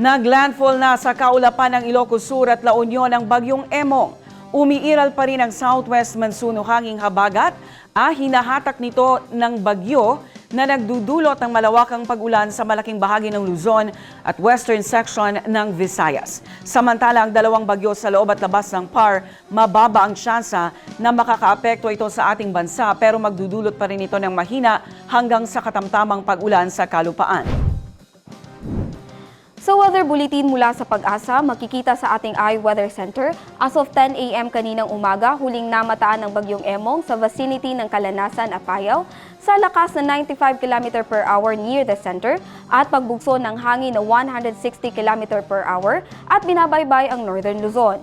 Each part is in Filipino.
Naglandfall na sa kaulapan ng Ilocos Sur at La Union ang bagyong Emong. Umiiral pa rin ang southwest monsoon o hanging habagat. Ah, hinahatak nito ng bagyo na nagdudulot ng malawakang pag-ulan sa malaking bahagi ng Luzon at western section ng Visayas. Samantala, ang dalawang bagyo sa loob at labas ng PAR, mababa ang tsansa na makakaapekto ito sa ating bansa pero magdudulot pa rin ito ng mahina hanggang sa katamtamang pag-ulan sa kalupaan. Sa weather bulletin mula sa pag-asa, makikita sa ating iWeather Center, as of 10 a.m. kaninang umaga, huling namataan ng bagyong Emong sa vicinity ng Kalanasan, Apayao, sa lakas na 95 km per hour near the center at pagbugso ng hangin na 160 km per hour at binabaybay ang northern Luzon.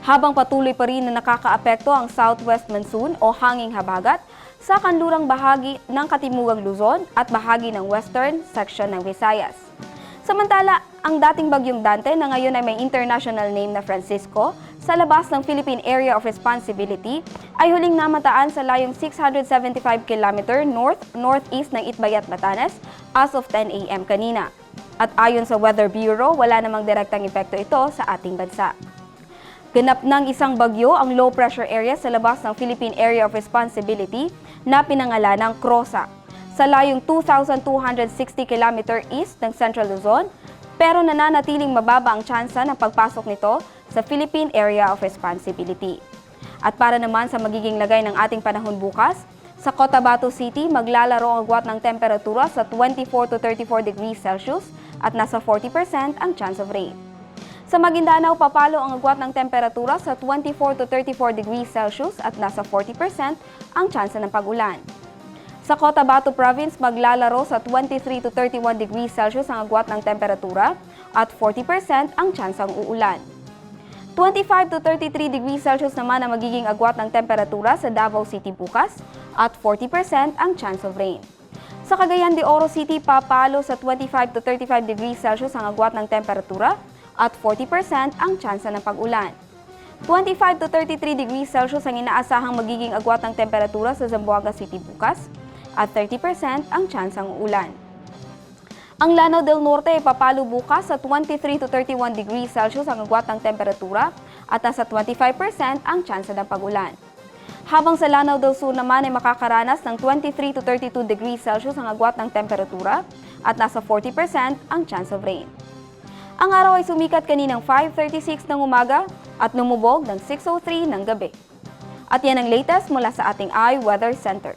Habang patuloy pa rin na nakakaapekto ang southwest monsoon o hanging habagat sa kanlurang bahagi ng Katimugang Luzon at bahagi ng western section ng Visayas. Samantala, ang dating bagyong Dante na ngayon ay may international name na Francisco sa labas ng Philippine Area of Responsibility ay huling namataan sa layong 675 km north-northeast ng Itbayat, Batanes as of 10 a.m. kanina. At ayon sa Weather Bureau, wala namang direktang epekto ito sa ating bansa. Ganap ng isang bagyo ang low pressure area sa labas ng Philippine Area of Responsibility na pinangalanang Crosa sa layong 2,260 km east ng Central Luzon pero nananatiling mababa ang tsansa ng pagpasok nito sa Philippine Area of Responsibility. At para naman sa magiging lagay ng ating panahon bukas, sa Cotabato City maglalaro ang agwat ng temperatura sa 24 to 34 degrees Celsius at nasa 40% ang chance of rain. Sa Maguindanao, papalo ang agwat ng temperatura sa 24 to 34 degrees Celsius at nasa 40% ang tsansa ng pag-ulan. Sa Cotabato Province, maglalaro sa 23 to 31 degrees Celsius ang agwat ng temperatura at 40% ang tsansang uulan. 25 to 33 degrees Celsius naman ang magiging agwat ng temperatura sa Davao City bukas at 40% ang chance of rain. Sa Cagayan de Oro City, papalo sa 25 to 35 degrees Celsius ang agwat ng temperatura at 40% ang tsansa ng pag-ulan. 25 to 33 degrees Celsius ang inaasahang magiging agwat ng temperatura sa Zamboanga City bukas at 30% ang tsansang ulan. Ang Lanao del Norte ay papalo bukas sa 23 to 31 degrees Celsius ang agwat ng temperatura at nasa 25% ang tsansa ng pag-ulan. Habang sa Lanao del Sur naman ay makakaranas ng 23 to 32 degrees Celsius ang agwat ng temperatura at nasa 40% ang chance of rain. Ang araw ay sumikat kaninang 5.36 ng umaga at lumubog ng 6.03 ng gabi. At yan ang latest mula sa ating iWeather Center.